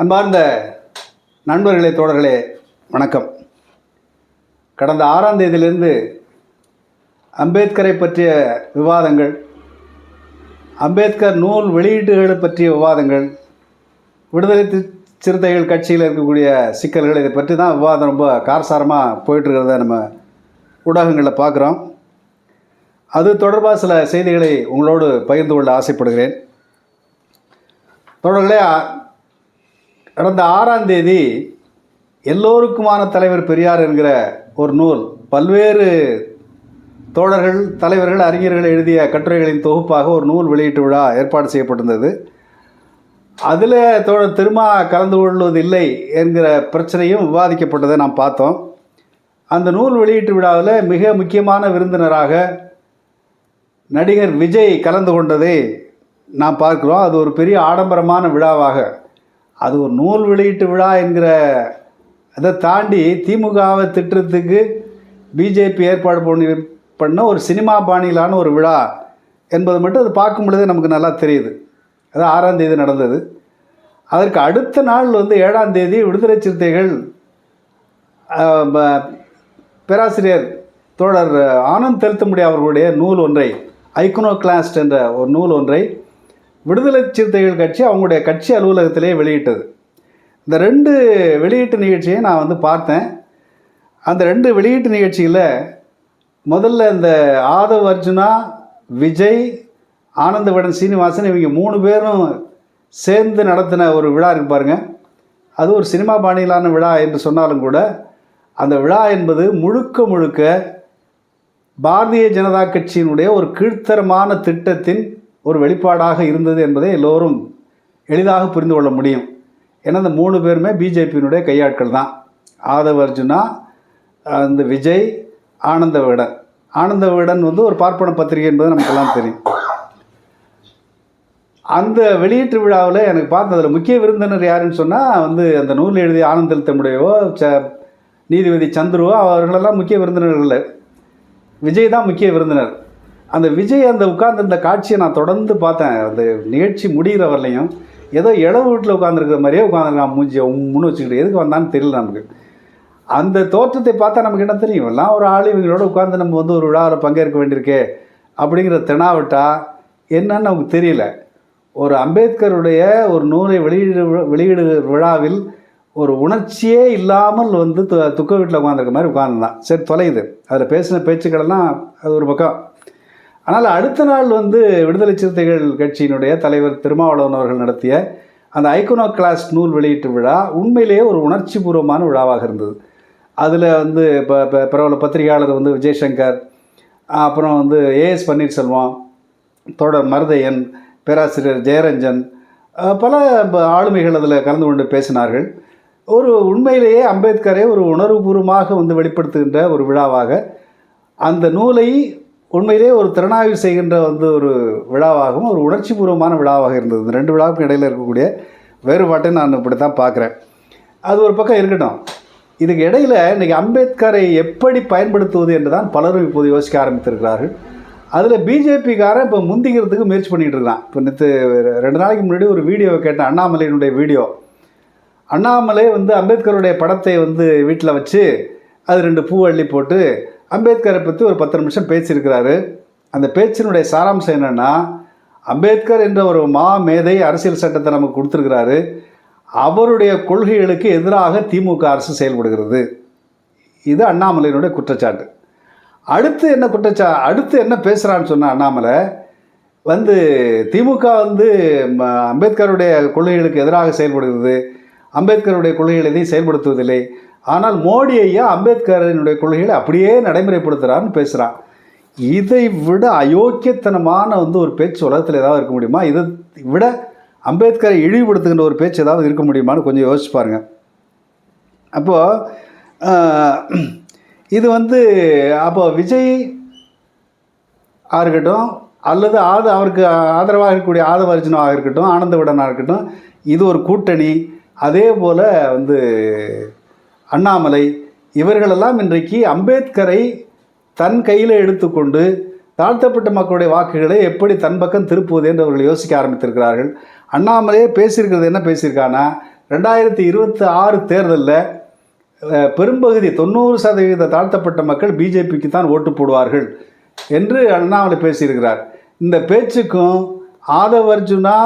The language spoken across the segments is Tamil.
அன்பார்ந்த நண்பர்களே தோழர்களே வணக்கம். கடந்த ஆறாம் தேதியிலிருந்து அம்பேத்கரை பற்றிய விவாதங்கள் அம்பேத்கர் நூல் வெளியீட்டுகளை பற்றிய விவாதங்கள் விடுதலை சிறுத்தைகள் கட்சியில் இருக்கக்கூடிய சிக்கல்கள் இதை பற்றி தான் விவாதம் ரொம்ப காரசாரமாக போயிட்டுருக்கிறத நம்ம ஊடகங்களில் பார்க்குறோம். அது தொடர்பாக சில செய்திகளை உங்களோடு பகிர்ந்து கொள்ள ஆசைப்படுகிறேன். தொடர்களே கடந்த ஆறாம் தேதி எல்லோருக்குமான தலைவர் பெரியார் என்கிற ஒரு நூல் பல்வேறு தோழர்கள் தலைவர்கள் அறிஞர்கள் எழுதிய கட்டுரைகளின் தொகுப்பாக ஒரு நூல் வெளியீட்டு விழா ஏற்பாடு செய்யப்பட்டிருந்தது. அதில் தோழர் திருமா கலந்து கொள்வதில்லை என்கிற பிரச்சனையும் விவாதிக்கப்பட்டதை நாம் பார்த்தோம். அந்த நூல் வெளியீட்டு விழாவில் மிக முக்கியமான விருந்தினராக நடிகர் விஜய் கலந்து கொண்டதை நாம் பார்க்கிறோம். அது ஒரு பெரிய ஆடம்பரமான விழாவாக அது ஒரு நூல் வெளியீட்டு விழா என்கிற அதை தாண்டி திமுகவை திட்டுறதுக்கு பிஜேபி ஏற்பாடு பண்ணி பண்ண ஒரு சினிமா பாணியிலான ஒரு விழா என்பது மட்டும் அது பார்க்கும் பொழுது நமக்கு நல்லா தெரியுது. அது ஆறாம் தேதி நடந்தது. அதற்கு அடுத்த நாள் வந்து ஏழாம் தேதி விடுதலை சிறுத்தைகள் பேராசிரியர் தோழர் ஆனந்த் தெலுத்தமுடி அவர்களுடைய நூல் ஒன்றை ஐக்குனோ கிளாஸ்ட் என்ற ஒரு நூல் ஒன்றை விடுதலை சிறுத்தைகள் கட்சி அவங்களுடைய கட்சி அலுவலகத்திலே வெளியிட்டது. இந்த ரெண்டு வெளியீட்டு நிகழ்ச்சியை நான் வந்து பார்த்தேன். அந்த ரெண்டு வெளியீட்டு நிகழ்ச்சியில் முதல்ல இந்த ஆதவ் அர்ஜுனா விஜய் ஆனந்தவடன் சீனிவாசன் இவங்க மூணு பேரும் சேர்ந்து நடத்தின ஒரு விழா இருக்கு பாருங்கள் அது ஒரு சினிமா பாணியிலான விழா என்று சொன்னாலும் கூட அந்த விழா என்பது முழுக்க முழுக்க பாரதிய ஜனதா கட்சியினுடைய ஒரு கீழ்த்தரமான திட்டத்தின் ஒரு வெளிப்பாடாக இருந்தது என்பதை எல்லோரும் எளிதாக புரிந்து கொள்ள முடியும். ஏன்னா இந்த மூணு பேருமே பிஜேபியினுடைய கையாட்கள் தான். ஆதவ அர்ஜுனா அந்த விஜய் ஆனந்த விகடன் ஆனந்த விகடன் வந்து ஒரு பார்ப்பன பத்திரிகை என்பது நமக்கெல்லாம் தெரியும். அந்த வெளியீட்டு விழாவில் எனக்கு பார்த்ததில் முக்கிய விருந்தினர் யாருன்னு சொன்னால் வந்து அந்த நூல் எழுதிய ஆனந்தல் தம்முடையவோ ச நீதிபதி சந்துருவோ அவர்களெல்லாம் முக்கிய விருந்தினர்கள் விஜய் தான் முக்கிய விருந்தினர். அந்த விஜய் அந்த உட்கார்ந்துருந்த காட்சியை நான் தொடர்ந்து பார்த்தேன். அந்த நிகழ்ச்சி முடிகிற வரலையும் ஏதோ இளவு வீட்டில் உட்காந்துருக்கிற மாதிரியே உட்காந்துருக்கான் மூஞ்சி உம்முன்னு வச்சுக்கிட்டு. எதுக்கு வந்தான்னு தெரியல நமக்கு. அந்த தோற்றத்தை பார்த்தா நமக்கு என்ன தெரியும்? எல்லாம் ஒரு ஆள் இவங்களோட உட்காந்து நம்ம வந்து ஒரு விழாவில் பங்கேற்க வேண்டியிருக்கே அப்படிங்கிற தினாவிட்டா என்னன்னு நமக்கு தெரியல. ஒரு அம்பேத்கருடைய ஒரு நூலை வெளியிடு வெளியிடு விழாவில் ஒரு உணர்ச்சியே இல்லாமல் வந்து து துக்க வீட்டில் உட்காந்துருக்க மாதிரி உட்காந்துருந்தான் சரி தொலையுது. அதில் பேசின பேச்சுக்களெல்லாம் அது ஒரு பக்கம். ஆனால் அடுத்த நாள் வந்து விடுதலை சிறுத்தைகள் கட்சியினுடைய தலைவர் திருமாவளவன் அவர்கள் நடத்திய அந்த ஐகோனோ கிளாஸ் நூல் வெளியீட்டு விழா உண்மையிலேயே ஒரு உணர்ச்சி பூர்வமான விழாவாக இருந்தது. அதில் வந்து இப்போ இப்போ பிரபல பத்திரிகையாளர் வந்து விஜயசங்கர் அப்புறம் வந்து ஏஎஸ் பன்னீர்செல்வம் தொடர் மருதையன் பேராசிரியர் ஜெயரஞ்சன் பல ஆளுமைகள் அதில் கலந்து கொண்டு பேசினார்கள். ஒரு உண்மையிலேயே அம்பேத்கரை ஒரு உணர்வுபூர்வமாக வந்து வெளிப்படுத்துகின்ற ஒரு விழாவாக அந்த நூலை உண்மையிலேயே ஒரு திறனாய்வு செய்கின்ற வந்து ஒரு விழாவாகவும் ஒரு உணர்ச்சிபூர்வமான விழாவாக இருந்தது. இந்த ரெண்டு விழாவுக்கும் இடையில் இருக்கக்கூடிய வேறுபாட்டை நான் இப்படி தான் பார்க்குறேன். அது ஒரு பக்கம் இருக்கட்டும். இதுக்கு இடையில் இன்றைக்கி அம்பேத்கரை எப்படி பயன்படுத்துவது என்று தான் பலரும் இப்போது யோசிக்க ஆரம்பித்திருக்கிறார்கள். அதில் பிஜேபிக்காரன் இப்போ முந்திக்கிறதுக்கு முயற்சி பண்ணிகிட்டு இருக்கான். இப்போ நேற்று ரெண்டு நாளைக்கு முன்னாடி ஒரு வீடியோவை கேட்டேன் அண்ணாமலையினுடைய வீடியோ. அண்ணாமலை வந்து அம்பேத்கருடைய படத்தை வந்து வீட்டில் வச்சு அது ரெண்டு பூ அள்ளி போட்டு அம்பேத்கரை பற்றி ஒரு பத்து நிமிஷம் பேசியிருக்கிறாரு. அந்த பேச்சினுடைய சாராம்சம் என்னென்னா அம்பேத்கர் என்ற ஒரு மா மேதை அரசியல் சட்டத்தை நமக்கு கொடுத்துருக்கிறாரு. அவருடைய கொள்கைகளுக்கு எதிராக திமுக அரசு செயல்படுகிறது. இது அண்ணாமலையினுடைய குற்றச்சாட்டு. அடுத்து என்ன குற்றச்சா அடுத்து என்ன பேசுகிறான்னு சொன்ன அண்ணாமலை வந்து திமுக வந்து அம்பேத்கருடைய கொள்கைகளுக்கு எதிராக செயல்படுகிறது. அம்பேத்கருடைய கொள்கைகள் எதையும் செயல்படுத்துவதில்லை. ஆனால் மோடி ஐயா அம்பேத்கரினுடைய கொள்கைகளை அப்படியே நடைமுறைப்படுத்துகிறான்னு பேசுகிறான் இதை விட அயோக்கியத்தனமான வந்து ஒரு பேச்சு உலகத்தில் ஏதாவது இருக்க முடியுமா? இதை விட அம்பேத்கரை இழிவுபடுத்துகின்ற ஒரு பேச்சு ஏதாவது இருக்க முடியுமான்னு கொஞ்சம் யோசிச்சு பாருங்கள் அப்போது இது வந்து அப்போ விஜய் இருக்கட்டும் அல்லது ஆது அவருக்கு ஆதரவாக இருக்கக்கூடிய ஆதவர்ஜனாக இருக்கட்டும் ஆனந்தவிடனாக இருக்கட்டும் இது ஒரு கூட்டணி. அதே போல் வந்து அண்ணாமலை இவர்களெல்லாம் இன்றைக்கு அம்பேத்கரை தன் கையில் எடுத்துக்கொண்டு தாழ்த்தப்பட்ட மக்களுடைய வாக்குகளை எப்படி தன் பக்கம் திருப்புவது என்று அவர்கள் யோசிக்க ஆரம்பித்திருக்கிறார்கள். அண்ணாமலையே பேசியிருக்கிறது என்ன பேசியிருக்கானா ரெண்டாயிரத்தி இருபத்தி ஆறு தேர்தலில் பெரும்பகுதி தொண்ணூறு சதவீத தாழ்த்தப்பட்ட மக்கள் பிஜேபிக்கு தான் ஓட்டு போடுவார்கள் என்று அண்ணாமலை பேசியிருக்கிறார். இந்த பேச்சுக்கும் ஆதவ் அர்ஜுனா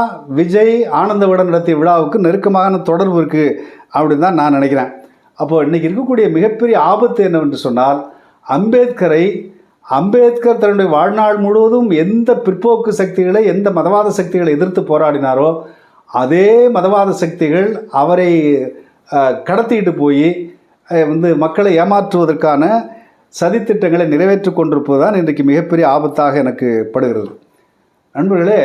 விஜய் ஆனந்தவுடன் நடத்திய விழாவுக்கு நெருக்கமான தொடர்பு இருக்குது அப்படின்னு தான் நான் நினைக்கிறேன். அப்போ இன்றைக்கி இருக்கக்கூடிய மிகப்பெரிய ஆபத்து என்னவென்று சொன்னால் அம்பேத்கரை அம்பேத்கர் தன்னுடைய வாழ்நாள் முழுவதும் எந்த பிற்போக்கு சக்திகளை எந்த மதவாத சக்திகளை எதிர்த்து போராடினாரோ அதே மதவாத சக்திகள் அவரை கடத்திட்டு போய் வந்து மக்களை ஏமாற்றுவதற்கான சதித்திட்டங்களை நிறைவேற்றி கொண்டிருப்பது தான் இன்றைக்கு மிகப்பெரிய ஆபத்தாக எனக்கு படுகிறது. நண்பர்களே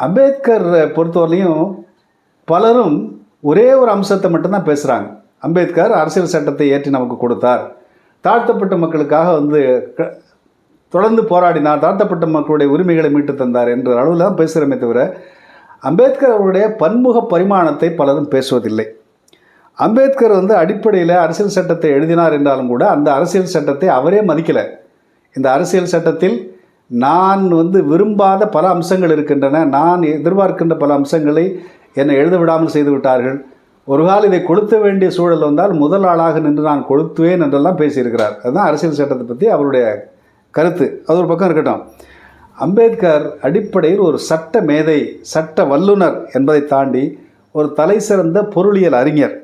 அம்பேத்கர் பொறுத்தவரையிலையும் பலரும் ஒரே ஒரு அம்சத்தை மட்டும்தான் பேசுகிறாங்க அம்பேத்கர் அரசியல் சட்டத்தை ஏற்றி நமக்கு கொடுத்தார். தாழ்த்தப்பட்ட மக்களுக்காக வந்து க- தொடர்ந்து போராடினார். தாழ்த்தப்பட்ட மக்களுடைய உரிமைகளை மீட்டு தந்தார் என்ற அளவில் தான் பேசுகிறோமே தவிர அம்பேத்கர் அவருடைய பன்முக பரிமாணத்தை பலரும் பேசுவதில்லை. அம்பேத்கர் வந்து அடிப்படையில் அரசியல் சட்டத்தை எழுதினார் என்றாலும் கூட அந்த அரசியல் சட்டத்தை அவரே மதிக்கலை. இந்த அரசியல் சட்டத்தில் நான் வந்து விரும்பாத பல அம்சங்கள் இருக்கின்றன. நான் எதிர்பார்க்கின்ற பல அம்சங்களை என்னை எழுத விடாமல் செய்து விட்டார்கள். ஒரு கால் இதை கொளுத்த வேண்டிய சூழல் வந்தால் முதல் ஆளாக நின்று நான் கொளுத்துவேன் என்றெல்லாம் பேசியிருக்கிறார். அதுதான் அரசியல் சட்டத்தை பற்றி அவருடைய கருத்து. அது ஒரு பக்கம் இருக்கட்டும். அம்பேத்கர் அடிப்படையில் ஒரு சட்ட மேதை சட்ட வல்லுனர் என்பதை தாண்டி ஒரு தலை சிறந்த பொருளியல் அறிஞர்.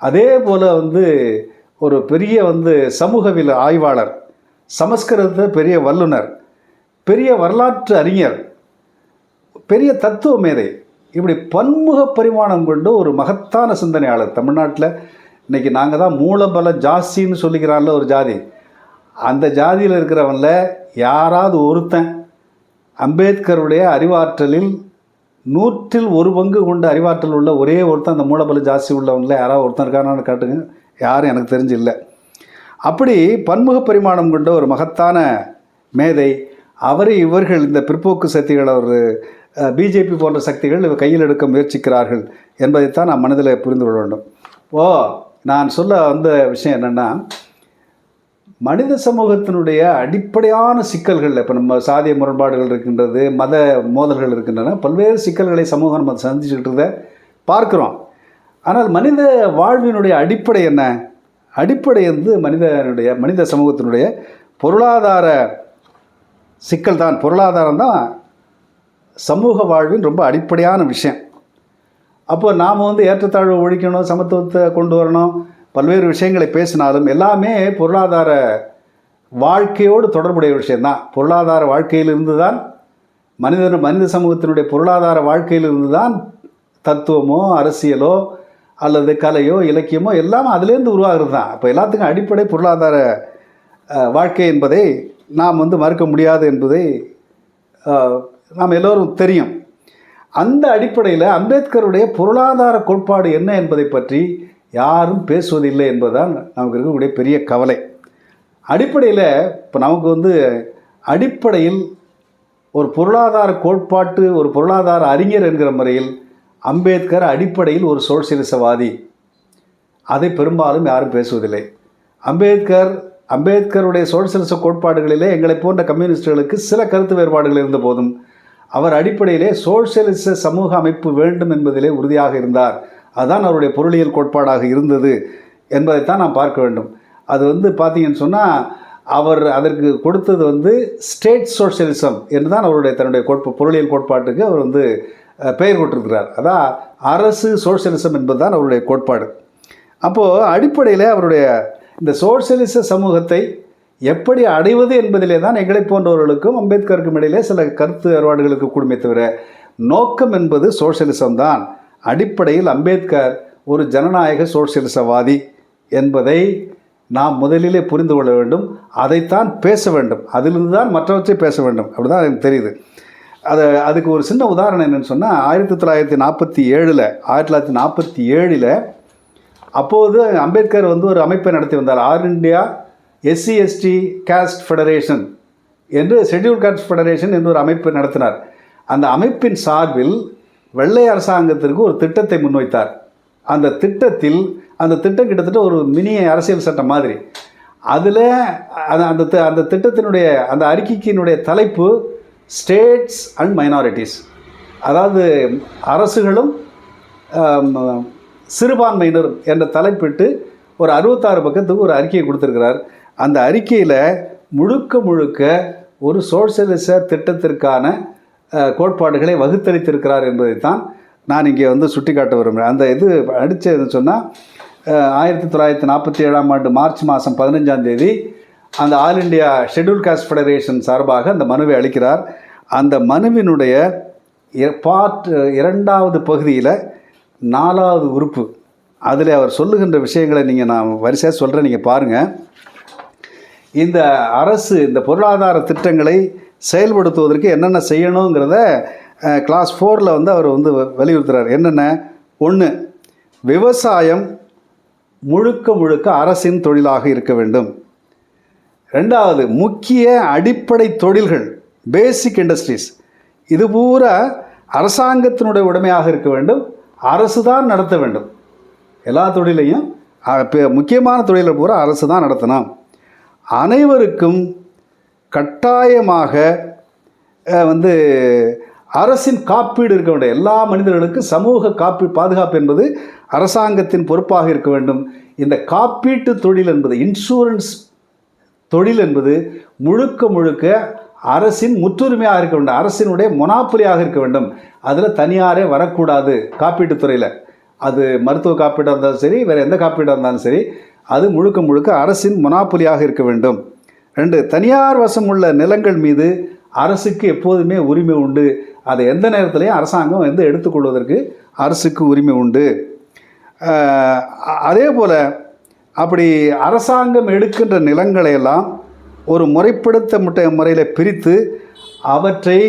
அதே போல் வந்து ஒரு பெரிய வந்து சமூகவியல் ஆய்வாளர் சமஸ்கிருதத்தை பெரிய வல்லுனர் பெரிய வரலாற்று அறிஞர் பெரிய தத்துவ மேதை இப்படி பன்முக பரிமாணம் கொண்ட ஒரு மகத்தான சிந்தனையாளர் தமிழ்நாட்டில். இன்னைக்கு நாங்கள் தான் மூலபல ஜாஸ்தின்னு சொல்லிக்கிறான்ல ஒரு ஜாதி. அந்த ஜாதியில் இருக்கிறவனில் யாராவது ஒருத்தன் அம்பேத்கருடைய அறிவாற்றலில் நூற்றில் ஒரு பங்கு கொண்ட அறிவாற்றல் உள்ள ஒரே ஒருத்தன் அந்த மூலபல ஜாஸ்தி உள்ளவனில் யாராவது ஒருத்தன் இருக்கானான்னு காட்டுங்க. யாரும் எனக்கு தெரிஞ்சு இல்லை. அப்படி பன்முக பரிமாணம் கொண்ட ஒரு மகத்தான மேதை அவரை இவர்கள் இந்த பிற்போக்கு சக்திகள் ஒரு பிஜேபி போன்ற சக்திகள் கையில் எடுக்க முயற்சிக்கிறார்கள் என்பதைத்தான் நாம் மனதில் புரிந்து கொள்ள வேண்டும். ஓ நான் சொல்ல வந்த விஷயம் என்னென்னா மனித சமூகத்தினுடைய அடிப்படையான சிக்கல்கள் இப்போ நம்ம சாதிய முரண்பாடுகள் இருக்கின்றது மத மோதல்கள் இருக்கின்றன பல்வேறு சிக்கல்களை சமூகம் நம்ம சந்திச்சுக்கிட்டதை பார்க்குறோம். ஆனால் மனித வாழ்வினுடைய அடிப்படை என்ன? அடிப்படை வந்து மனிதனுடைய மனித சமூகத்தினுடைய பொருளாதார சிக்கல் தான் பொருளாதாரம் தான் சமூக வாழ்வின் ரொம்ப அடிப்படையான விஷயம். அப்போ நாம் வந்து ஏற்றத்தாழ்வு ஒழிக்கணும் சமத்துவத்தை கொண்டு வரணும் பல்வேறு விஷயங்களை பேசினாலும் எல்லாமே பொருளாதார வாழ்க்கையோடு தொடர்புடைய விஷயம்தான். பொருளாதார வாழ்க்கையிலிருந்து தான் மனிதன் மனித சமூகத்தினுடைய பொருளாதார வாழ்க்கையிலிருந்து தான் தத்துவமோ அரசியலோ அல்லது கலையோ இலக்கியமோ எல்லாம் அதுலேருந்து உருவாகிறது தான் இப்போ எல்லாத்துக்கும் அடிப்படை பொருளாதார வாழ்க்கை என்பதை நாம் வந்து மறுக்க முடியாது என்பதை நாம் எல்லோரும் தெரியும். அந்த அடிப்படையில் அம்பேத்கருடைய பொருளாதார கோட்பாடு என்ன என்பதை பற்றி யாரும் பேசுவதில்லை என்பதுதான் நமக்கு இருக்கக்கூடிய பெரிய கவலை. அடிப்படையில் இப்போ நமக்கு வந்து அடிப்படையில் ஒரு பொருளாதார கோட்பாட்டு ஒரு பொருளாதார அறிஞர் என்கிற முறையில் அம்பேத்கர் அடிப்படையில் ஒரு சோசியலிசவாதி. அதை பெரும்பாலும் யாரும் பேசுவதில்லை. அம்பேத்கர் அம்பேத்கருடைய சோசியலிச கோட்பாடுகளிலே எங்களை போன்ற கம்யூனிஸ்டுகளுக்கு சில கருத்து வேறுபாடுகள் இருந்த போதும் அவர் அடிப்படையிலே சோசியலிச சமூக அமைப்பு வேண்டும் என்பதிலே உறுதியாக இருந்தார். அதுதான் அவருடைய பொருளியல் கோட்பாடாக இருந்தது என்பதைத்தான் நாம் பார்க்க வேண்டும். அது வந்து பார்த்தீங்கன்னு சொன்னால் அவர் அதற்கு கொடுத்தது வந்து ஸ்டேட் சோஷியலிசம் என்று தான் அவருடைய தன்னுடைய கோட்பா பொருளியல் கோட்பாட்டுக்கு அவர் வந்து பெயர் கொட்டிருக்கிறார் அதான் அரசு சோஷியலிசம் என்பதுதான் அவருடைய கோட்பாடு. அப்போது அடிப்படையில் அவருடைய இந்த சோஷியலிச சமூகத்தை எப்படி அடைவது என்பதிலே தான் எங்களை போன்றவர்களுக்கும் அம்பேத்கருக்கும் இடையிலே சில கருத்து வேறுபாடுகளுக்கு கூடுமே தவிர நோக்கம் என்பது சோசியலிசம் தான். அடிப்படையில் அம்பேத்கர் ஒரு ஜனநாயக சோசியலிசவாதி என்பதை நாம் முதலிலே புரிந்து கொள்ள வேண்டும். அதைத்தான் பேச வேண்டும். அதிலிருந்து தான் மற்றவற்றை பேச வேண்டும். அப்படிதான் எனக்கு தெரியுது. அது அதுக்கு ஒரு சின்ன உதாரணம் என்னென்னு சொன்னால் ஆயிரத்தி தொள்ளாயிரத்தி நாற்பத்தி ஏழில் ஆயிரத்தி தொள்ளாயிரத்தி நாற்பத்தி ஏழில் அப்போது அம்பேத்கர் வந்து ஒரு அமைப்பை நடத்தி வந்தார். All India SC ST caste federation என்று ஷெட்யூல் காஸ்ட் ஃபெடரேஷன் என்று ஒரு அமைப்பு நடத்தினார். அந்த அமைப்பின் சார்பில் வெள்ளை அரசாங்கத்திற்கு ஒரு திட்டத்தை முன்வைத்தார். அந்த திட்டத்தில் அந்த திட்டம் கிட்டத்தட்ட ஒரு மினி அரசியல் சட்டம் மாதிரி. அதில் அந்த அந்த அந்த திட்டத்தினுடைய அந்த அறிக்கைக்கினுடைய தலைப்பு ஸ்டேட்ஸ் அண்ட் மைனாரிட்டிஸ். அதாவது அரசுகளும் சிறுபான்மையினர் என்ற தலைப்பிட்டு ஒரு அறுபத்தாறு பக்கத்துக்கு ஒரு அறிக்கையை கொடுத்துருக்கிறார். அந்த அறிக்கையில் முழுக்க முழுக்க ஒரு சோசியலிச திட்டத்திற்கான கோட்பாடுகளை வகுத்தளித்திருக்கிறார் என்பதைத்தான் நான் இங்கே வந்து சுட்டிக்காட்ட விரும்புகிறேன். அந்த இது அடித்ததுன்னு சொன்னால் ஆயிரத்தி தொள்ளாயிரத்தி நாற்பத்தி ஏழாம் ஆண்டு மார்ச் மாதம் பதினஞ்சாம் தேதி அந்த all India schedule caste federation சார்பாக அந்த மனுவை அளிக்கிறார். அந்த மனுவினுடைய பார்ட் இரண்டாவது பகுதியில் நாலாவது உறுப்பு. அதில் அவர் சொல்லுகின்ற விஷயங்களை நீங்கள் நான் வரிசையாக சொல்கிறேன் நீங்கள் பாருங்கள் இந்த அரசு இந்த பொருளாதார திட்டங்களை செயல்படுத்துவதற்கு என்னென்ன செய்யணுங்கிறத கிளாஸ் ஃபோரில் வந்து அவர் வந்து வலியுறுத்துறார். என்னென்ன? ஒன்று விவசாயம் முழுக்க முழுக்க அரசின் தொழிலாக இருக்க வேண்டும். ரெண்டாவது முக்கிய அடிப்படை தொழில்கள் பேசிக் இண்டஸ்ட்ரீஸ் இது பூரா அரசாங்கத்தினுடைய உடைமையாக இருக்க வேண்டும். அரசு தான் நடத்த வேண்டும். எல்லா தொழிலையும் முக்கியமான தொழிலை பூரா அரசு தான் நடத்தணும். அனைவருக்கும் கட்டாயமாக வந்து அரசின் காப்பீடு இருக்க வேண்டும். எல்லா மனிதர்களுக்கும் சமூக காப்பீ பாதுகாப்பு என்பது அரசாங்கத்தின் பொறுப்பாக இருக்க வேண்டும். இந்த காப்பீட்டு தொழில் என்பது இன்சூரன்ஸ் தொழில் என்பது முழுக்க முழுக்க அரசின் முற்றுரிமையாக இருக்க வேண்டும். அரசினுடைய மொனாப்புலியாக இருக்க வேண்டும். அதில் தனியாரே வரக்கூடாது காப்பீட்டுத்துறையில் அது மருத்துவ காப்பீடாக இருந்தாலும் சரி வேறு எந்த காப்பீடாக இருந்தாலும் சரி அது முழுக்க முழுக்க அரசின் மொனாப்புலியாக இருக்க வேண்டும். ரெண்டு தனியார் வசம் உள்ள நிலங்கள் மீது அரசுக்கு எப்போதுமே உரிமை உண்டு. அதை எந்த நேரத்திலையும் அரசாங்கம் வந்து எடுத்துக்கொள்வதற்கு அரசுக்கு உரிமை உண்டு. அதே போல் அப்படி அரசாங்கம் எடுக்கின்ற நிலங்களை எல்லாம் ஒரு முறைப்படுத்த முட்ட முறையில் பிரித்து அவற்றை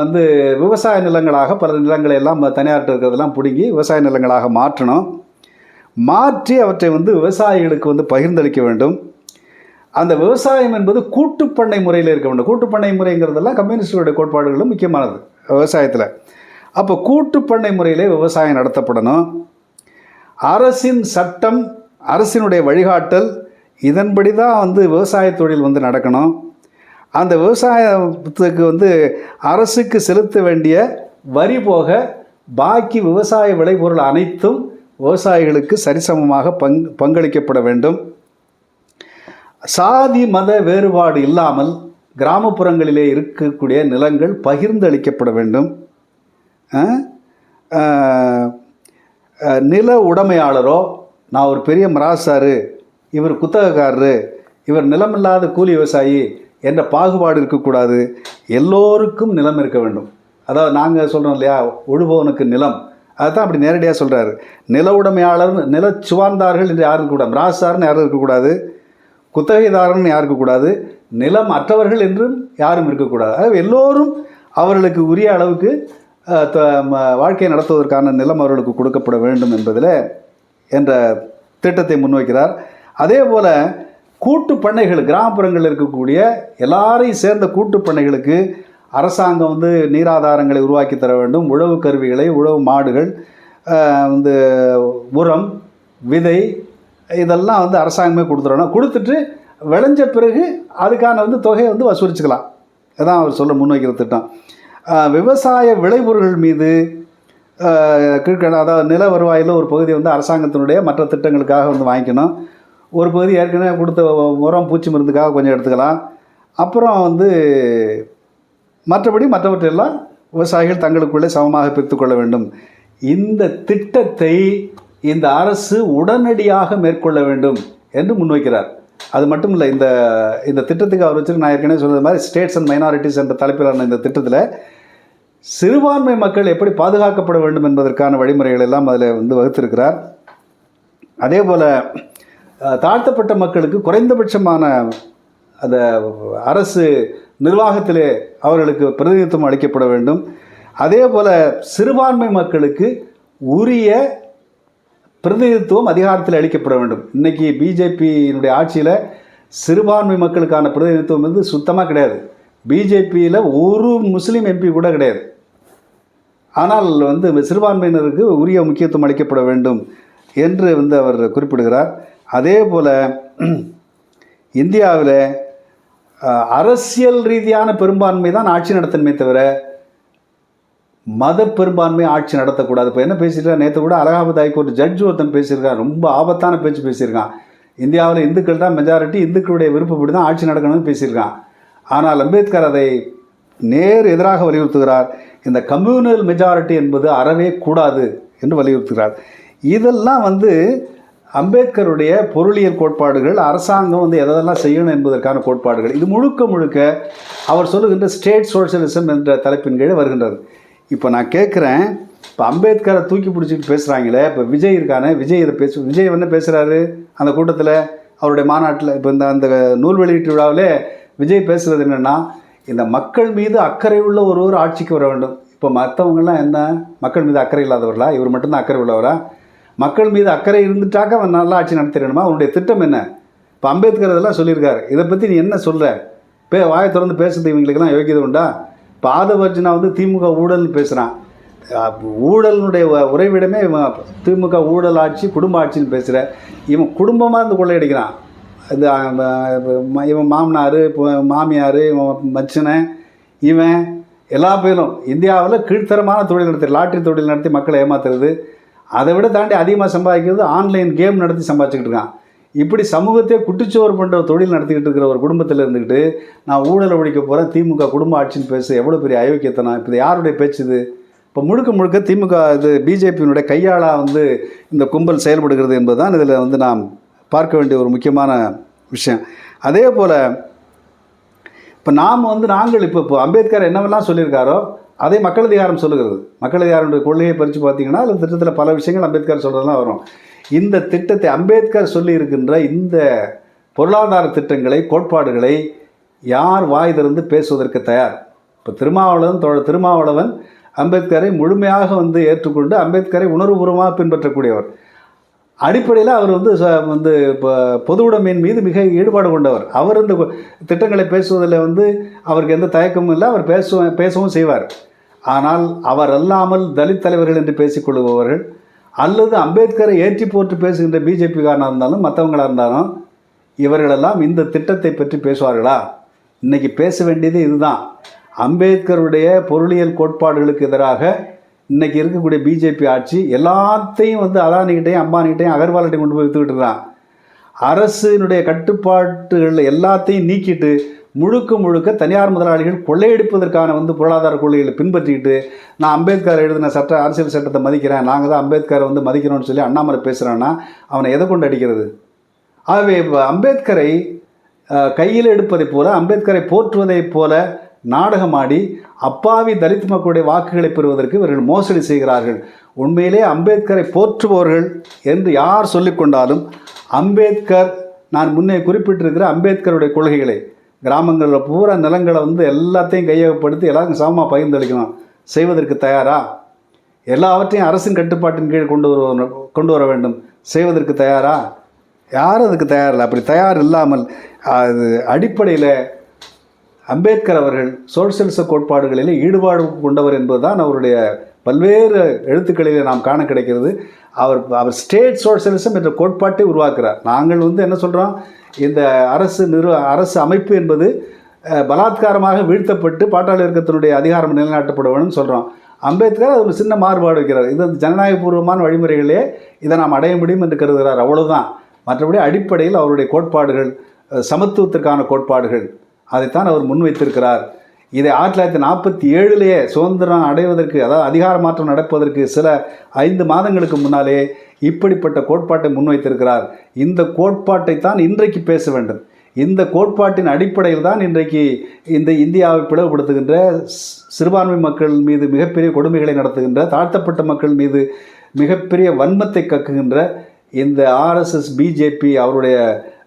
வந்து விவசாய நிலங்களாக பல நிலங்களை எல்லாம் தனியார்கிட்ட இருக்கிறதெல்லாம் பிடுங்கி விவசாய நிலங்களாக மாற்றணும். மாற்றி அவற்றை வந்து விவசாயிகளுக்கு வந்து பகிர்ந்தளிக்க வேண்டும். அந்த விவசாயம் என்பது கூட்டுப்பண்ணை முறையில் இருக்க வேண்டும். கூட்டுப்பண்ணை முறைங்கிறதெல்லாம் கம்யூனிஸ்டுடைய கோட்பாடுகளும் முக்கியமானது விவசாயத்தில். அப்போ கூட்டுப்பண்ணை முறையிலே விவசாயம் நடத்தப்படணும். அரசின் சட்டம் அரசினுடைய வழிகாட்டல் இதன்படி தான் வந்து விவசாய தொழில் வந்து நடக்கணும். அந்த விவசாயத்துக்கு வந்து அரசுக்கு செலுத்த வேண்டிய வரி போக பாக்கி விவசாய விளைபொருள் அனைத்தும் விவசாயிகளுக்கு சரிசமமாக பங் பங்களிக்கப்பட வேண்டும். சாதி மத வேறுபாடு இல்லாமல் கிராமப்புறங்களிலே இருக்கக்கூடிய நிலங்கள் பகிர்ந்து அளிக்கப்பட வேண்டும் நில உடைமையாளரோ நான் ஒரு பெரிய மராசாரு இவர் குத்தகக்காரரு இவர் நிலமில்லாத கூலி விவசாயி என்ற பாகுபாடு இருக்கக்கூடாது. எல்லோருக்கும் நிலம் இருக்க வேண்டும். அதாவது நாங்கள் சொல்கிறோம் இல்லையா உழுபவனுக்கு நிலம். அதுதான் அப்படி நேரடியாக சொல்கிறாரு நில உடைமையாளர் நில சுவார்ந்தார்கள் என்று யாரும் இருக்கக்கூடாது. ராசார்னு யாரும் இருக்கக்கூடாது. குத்தகைதாரன் யாரும் இருக்கக்கூடாது. நிலம் அற்றவர்கள் என்றும் யாரும் இருக்கக்கூடாது. ஆகவே எல்லோரும் அவர்களுக்கு உரிய அளவுக்கு த- வாழ்க்கையை நடத்துவதற்கான நிலம் அவர்களுக்கு கொடுக்கப்பட வேண்டும் என்பதில் என்ற திட்டத்தை முன்வைக்கிறார். அதே போல் கூட்டு பண்ணைகள் கிராமப்புறங்களில் இருக்கக்கூடிய எல்லாரையும் சேர்ந்த கூட்டு பண்ணைகளுக்கு அரசாங்கம் வந்து நீராதாரங்களை உருவாக்கி தர வேண்டும். உழவு கருவிகளை உழவு மாடுகள் வந்து உரம் விதை இதெல்லாம் வந்து அரசாங்கமே கொடுத்துடணும். கொடுத்துட்டு விளைஞ்ச பிறகு அதுக்கான வந்து தொகையை வந்து வசூலிச்சுக்கலாம். அதான் அவர் சொல்ல முன்வைக்கிற திட்டம். விவசாய விளைபொருள்கள் மீது ஆஹ் அதாவது நில வருவாயில் ஒரு பகுதி வந்து அரசாங்கத்தினுடைய மற்ற திட்டங்களுக்காக வந்து வாங்கிக்கணும். ஒரு பகுதி ஏற்கனவே கொடுத்த உரம் பூச்சி மருந்துக்காக கொஞ்சம் எடுத்துக்கலாம். அப்புறம் வந்து மற்றபடி மற்றவற்றையெல்லாம் விவசாயிகள் தங்களுக்குள்ளே சமமாக பிரித்துக்கொள்ள வேண்டும். இந்த திட்டத்தை இந்த அரசு உடனடியாக மேற்கொள்ள வேண்டும் என்று முன்வைக்கிறார். அது மட்டும் இல்லை இந்த இந்த திட்டத்துக்கு அவர் வச்சு நான் ஏற்கனவே சொன்னது மாதிரி ஸ்டேட்ஸ் அண்ட் மைனாரிட்டிஸ் என்ற தலைப்பிலான இந்த திட்டத்தில் சிறுபான்மை மக்கள் எப்படி பாதுகாக்கப்பட வேண்டும் என்பதற்கான வழிமுறைகள் எல்லாம் அதில் வந்து வகுத்திருக்கிறார். அதே போல் தாழ்த்தப்பட்ட மக்களுக்கு குறைந்தபட்சமான அந்த அரசு நிர்வாகத்திலே அவர்களுக்கு பிரதிநிதித்துவம் அளிக்கப்பட வேண்டும். அதே போல் சிறுபான்மை மக்களுக்கு உரிய பிரதிநிதித்துவம் அதிகாரத்தில் அளிக்கப்பட வேண்டும். இன்றைக்கி பிஜேபியினுடைய ஆட்சியில் சிறுபான்மை மக்களுக்கான பிரதிநிதித்துவம் வந்து சுத்தமாக கிடையாது. பிஜேபியில் ஒரு முஸ்லீம் எம்பி கூட கிடையாது. ஆனால் வந்து சிறுபான்மையினருக்கு உரிய முக்கியத்துவம் அளிக்கப்பட வேண்டும் என்று வந்து அவர் குறிப்பிடுகிறார். அதே போல் இந்தியாவில் அரசியல் ரீதியான பெரும்பான்மை தான் ஆட்சி நடத்தணுமே தவிர மத பெரும்பான்மை ஆட்சி நடத்தக்கூடாது. இப்போ என்ன பேசியிருக்கா? நேற்று கூட அலகாபாத் ஹைகோர்ட் ஜட்ஜ் ஒருத்தன் பேசியிருக்கான் ரொம்ப ஆபத்தான பேச்சு பேசியிருக்கான். இந்தியாவில் இந்துக்கள் தான் மெஜாரிட்டி இந்துக்களுடைய விருப்பப்படி தான் ஆட்சி நடக்கணும்னு பேசியிருக்கான். ஆனால் அம்பேத்கர் அதை நேர் எதிராக வலியுறுத்துகிறார். இந்த கம்யூனல் மெஜாரிட்டி என்பது அறவே கூடாது என்று வலியுறுத்துகிறார். இதெல்லாம் வந்து அம்பேத்கருடைய பொருளியல் கோட்பாடுகள் அரசாங்கம் வந்து எதெல்லாம் செய்யணும் என்பதற்கான கோட்பாடுகள். இது முழுக்க முழுக்க அவர் சொல்லுகின்ற ஸ்டேட் சோஷியலிசம் என்ற தலைப்பின் கீழே வருகின்றது. இப்போ நான் கேட்குறேன் இப்போ அம்பேத்கரை தூக்கி பிடிச்சிட்டு பேசுகிறாங்களே இப்போ விஜய் இருக்கானே விஜய் இதை பேசு விஜய் என்ன பேசுகிறாரு அந்த கூட்டத்தில் அவருடைய மாநாட்டில் இப்போ இந்த அந்த நூல் வெளியீட்டு விழாவிலே விஜய் பேசுகிறது என்னென்னா இந்த மக்கள் மீது அக்கறை உள்ள ஒருவர் ஆட்சிக்கு வர வேண்டும். இப்போ மற்றவங்கெல்லாம் என்ன? மக்கள் மீது அக்கறை இல்லாதவர்களா? இவர் மட்டும்தான் அக்கறை உள்ளவரா? மக்கள் மீது அக்கறை இருந்துட்டாக்க அவன் நல்லா ஆட்சி நடத்திடணுமா? அவனுடைய திட்டம் என்ன? இப்போ அம்பேத்கர் இதெல்லாம் சொல்லியிருக்காரு. இதை பற்றி நீ என்ன சொல்கிற பே வாயை திறந்து பேசுறது இவங்களுக்கெல்லாம் யோகியதை உண்டா? இப்போ ஆதவர்ஜனா வந்து திமுக ஊழல்னு பேசுகிறான் ஊழலினுடைய உறைவிடமே இவன் திமுக ஊழல் ஆட்சி குடும்ப ஆட்சின்னு பேசுகிற இவன் குடும்பமாக இருந்து கொள்ளையடிக்கிறான். இது இவன் மாமனார் மாமியார் இவன் மச்சனை இவன் எல்லா பேரும். இந்தியாவில் கீழ்த்தரமான தொழில் நடத்தி லாட்ரி தொழில் நடத்தி மக்களை ஏமாத்துறது. அதை விட தாண்டி அதிகமாக சம்பாதிக்கிறது ஆன்லைன் கேம் நடத்தி சம்பாதிச்சுக்கிட்டு இருக்கான். இப்படி சமூகத்தையே குட்டிச்சோறு பண்ணுற தொழில் நடத்திக்கிட்டு இருக்கிற ஒரு குடும்பத்தில் இருந்துக்கிட்டு நான் ஊழலை ஒழிக்க போகிறேன் திமுக குடும்ப ஆட்சின்னு பேசு எவ்வளோ பெரிய அயோக்கியத்தனம் இப்போ யாருடைய பேச்சு இது? இப்போ முழுக்க முழுக்க திமுக இது பிஜேபியினுடைய கையாளாக வந்து இந்த கும்பல் செயல்படுகிறது என்பதுதான் இதில் வந்து நாம் பார்க்க வேண்டிய ஒரு முக்கியமான விஷயம். அதே போல் இப்போ நாம் வந்து நாங்கள் இப்போ இப்போ அம்பேத்கர் என்னவெல்லாம் சொல்லியிருக்காரோ அதே மக்கள் அதிகாரம் சொல்லுகிறது. மக்கள் அதிகாரம்ன்ற கொள்கையை பறித்து பார்த்தீங்கன்னா அந்த திட்டத்தில் பல விஷயங்கள் அம்பேத்கர் சொல்கிறதெல்லாம் வரும். இந்த திட்டத்தை அம்பேத்கர் சொல்லி இருக்கின்ற இந்த பொருளாதார திட்டங்களை கோட்பாடுகளை யார் வாய் திறந்து பேசுவதற்கு தயார்? இப்போ திருமாவளவன் தோழ திருமாவளவன் அம்பேத்கரை முழுமையாக வந்து ஏற்றுக்கொண்டு அம்பேத்கரை உணர்வுபூர்வமாக பின்பற்றக்கூடியவர். அடிப்படையில் அவர் வந்து ச- வந்து இப்போ பொது உடைமையின் மீது மிக ஈடுபாடு கொண்டவர். அவர் இந்த திட்டங்களை பேசுவதில் வந்து அவருக்கு எந்த தயக்கமும் இல்லை. அவர் பேசுவ பேசவும் செய்வார். ஆனால் அவர் அல்லாமல் தலித் தலைவர்கள் என்று பேசிக்கொள்ளுபவர்கள் அல்லது அம்பேத்கரை ஏற்றி போட்டு பேசுகின்ற பிஜேபிக்காரனாக இருந்தாலும் மற்றவங்களாக இருந்தாலும் இவர்களெல்லாம் இந்த திட்டத்தை பற்றி பேசுவார்களா? இன்றைக்கி பேச வேண்டியது இதுதான். அம்பேத்கருடைய பொருளியல் கோட்பாடுகளுக்கு எதிராக இன்றைக்கி இருக்கக்கூடிய பிஜேபி ஆட்சி எல்லாத்தையும் வந்து அதானிகிட்டையும் அம்பானிகிட்டையும் அகர்வால்கிட்டையும் கொண்டு போய் விற்றுக்கிட்டு இருக்கான் அரசினுடைய கட்டுப்பாட்டுகள் எல்லாத்தையும் நீக்கிட்டு முழுக்க முழுக்க தனியார் முதலாளிகள் கொள்ளையடிப்பதற்கான வந்து பொருளாதார கொள்கைகளை பின்பற்றிக்கிட்டு நான் அம்பேத்கர் எழுதின சட்ட அரசியல் சட்டத்தை மதிக்கிறேன் நாங்கள் தான் அம்பேத்கரை வந்து மதிக்கிறோம்னு சொல்லி அண்ணாமலை பேசுகிறான்னா அவனை எதை கொண்டு அடிக்கிறது? ஆகவே இப்போ அம்பேத்கரை கையில் எடுப்பதைப் போல அம்பேத்கரை போற்றுவதைப் போல நாடகமாடி அப்பாவி தலித் மக்களுடைய வாக்குகளை பெறுவதற்கு இவர்கள் மோசடி செய்கிறார்கள். உண்மையிலே அம்பேத்கரை போற்றுபவர்கள் என்று யார் சொல்லிக்கொண்டாலும் அம்பேத்கர் நான் முன்னே குறிப்பிட்டிருக்கிற அம்பேத்கருடைய கொள்கைகளை கிராமங்களில் பூரா நிலங்களை வந்து எல்லாத்தையும் கையகப்படுத்தி எல்லாருக்கும் சமமாக பகிர்ந்தளிக்கணும். செய்வதற்கு தயாரா? எல்லாவற்றையும் அரசின் கட்டுப்பாட்டின் கீழ் கொண்டு வர கொண்டு வர வேண்டும். செய்வதற்கு தயாரா? யாரும் அதுக்கு தயாரில்லை அப்படி தயார் இல்லாமல் அது அடிப்படையில் அம்பேத்கர் அவர்கள் சோசியலிச கோட்பாடுகளிலே ஈடுபாடு கொண்டவர் என்பதுதான் அவருடைய பல்வேறு எழுத்துக்களிலே நாம் காண கிடைக்கிறது. அவர் அவர் ஸ்டேட் சோசியலிசம் என்ற கோட்பாட்டை உருவாக்குறார். நாங்கள் வந்து என்ன சொல்கிறோம் இந்த அரசு நிறு அரசு அமைப்பு என்பது பலாத்காரமாக வீழ்த்தப்பட்டு பாட்டாளி வர்க்கத்தினுடைய அதிகாரம் நிலைநாட்டப்பட வேணும்னு சொல்கிறோம் அம்பேத்கர் அது ஒரு சின்ன மாறுபாடு வைக்கிறார். இது ஜனநாயகபூர்வமான வழிமுறைகளே இதை நாம் அடைய முடியும் என்று கருதுகிறார். அவ்வளவுதான். மற்றபடி அடிப்படையில் அவருடைய கோட்பாடுகள் சமத்துவத்திற்கான கோட்பாடுகள் அதைத்தான் அவர் முன்வைத்திருக்கிறார். இதை ஆயிரத்தி தொள்ளாயிரத்தி நாற்பத்தி ஏழுலேயே சுதந்திரம் அடைவதற்கு அதாவது அதிகார மாற்றம் நடப்பதற்கு சில ஐந்து மாதங்களுக்கு முன்னாலே இப்படிப்பட்ட கோட்பாட்டை முன்வைத்திருக்கிறார். இந்த கோட்பாட்டை தான் இன்றைக்கு பேச வேண்டும். இந்த கோட்பாட்டின் அடிப்படையில் தான் இன்றைக்கு இந்த இந்தியாவை பிளவுபடுத்துகின்ற சிறுபான்மை மக்கள் மீது மிகப்பெரிய கொடுமைகளை நடத்துகின்ற தாழ்த்தப்பட்ட மக்கள் மீது மிகப்பெரிய வன்மத்தை கக்குகின்ற இந்த ஆர்எஸ்எஸ் பிஜேபி அவருடைய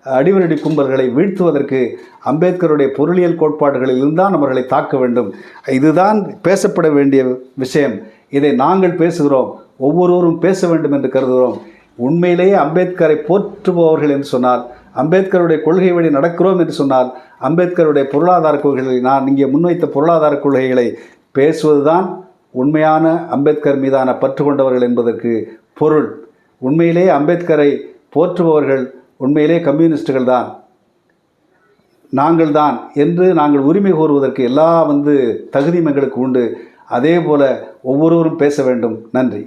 அடிவரடி கும்பல்களை வீழ்த்துவதற்கு அம்பேத்கருடைய பொருளியல் கோட்பாடுகளில் தான் அவர்களை தாக்க வேண்டும். இதுதான் பேசப்பட வேண்டிய விஷயம். இதை நாங்கள் பேசுகிறோம். ஒவ்வொருவரும் பேச வேண்டும் என்று கருதுகிறோம். உண்மையிலேயே அம்பேத்கரை போற்றுபவர்கள் என்று சொன்னால் அம்பேத்கருடைய கொள்கை வழி நடக்கிறோம் என்று சொன்னால் அம்பேத்கருடைய பொருளாதார கொள்கைகளை நான் இங்கே முன்வைத்த பொருளாதார கொள்கைகளை பேசுவதுதான் உண்மையான அம்பேத்கர் மீதான பற்று கொண்டவர்கள் என்பதற்கு பொருள். உண்மையிலேயே அம்பேத்கரை போற்றுபவர்கள் உண்மையிலே கம்யூனிஸ்டுகள் தான். நாங்கள் தான் என்று நாங்கள் உரிமை கோருவதற்கு எல்லா வந்து தகுதியும் எங்களுக்கு உண்டு. அதே போல் ஒவ்வொருவரும் பேச வேண்டும். நன்றி.